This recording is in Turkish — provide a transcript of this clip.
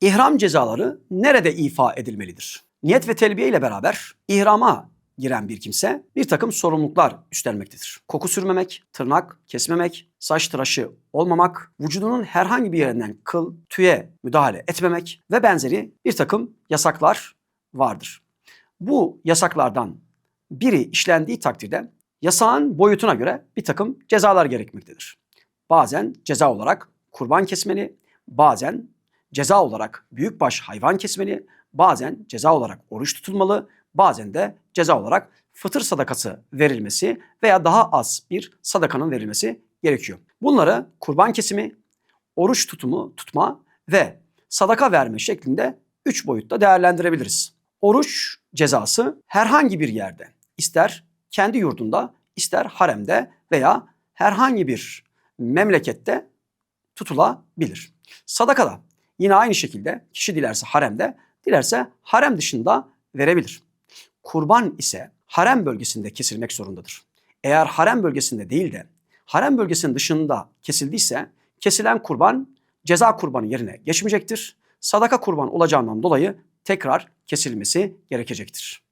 İhram cezaları nerede ifa edilmelidir? Niyet ve telbiye ile beraber ihrama giren bir kimse bir takım sorumluluklar üstlenmektedir. Koku sürmemek, tırnak kesmemek, saç tıraşı olmamak, vücudunun herhangi bir yerinden kıl, tüye müdahale etmemek ve benzeri bir takım yasaklar vardır. Bu yasaklardan biri işlendiği takdirde yasağın boyutuna göre bir takım cezalar gerekmektedir. Bazen ceza olarak kurban kesmeli, bazen ceza olarak büyükbaş hayvan kesmeli, bazen ceza olarak oruç tutulmalı, bazen de ceza olarak fıtır sadakası verilmesi veya daha az bir sadakanın verilmesi gerekiyor. Bunları kurban kesimi, oruç tutumu tutma ve sadaka verme şeklinde üç boyutta değerlendirebiliriz. Oruç cezası herhangi bir yerde, ister kendi yurdunda, ister haremde veya herhangi bir memlekette tutulabilir. Sadaka da yine aynı şekilde kişi dilerse haremde, dilerse harem dışında verebilir. Kurban ise harem bölgesinde kesilmek zorundadır. Eğer harem bölgesinde değil de harem bölgesinin dışında kesildiyse kesilen kurban ceza kurbanı yerine geçmeyecektir. Sadaka kurban olacağından dolayı tekrar kesilmesi gerekecektir.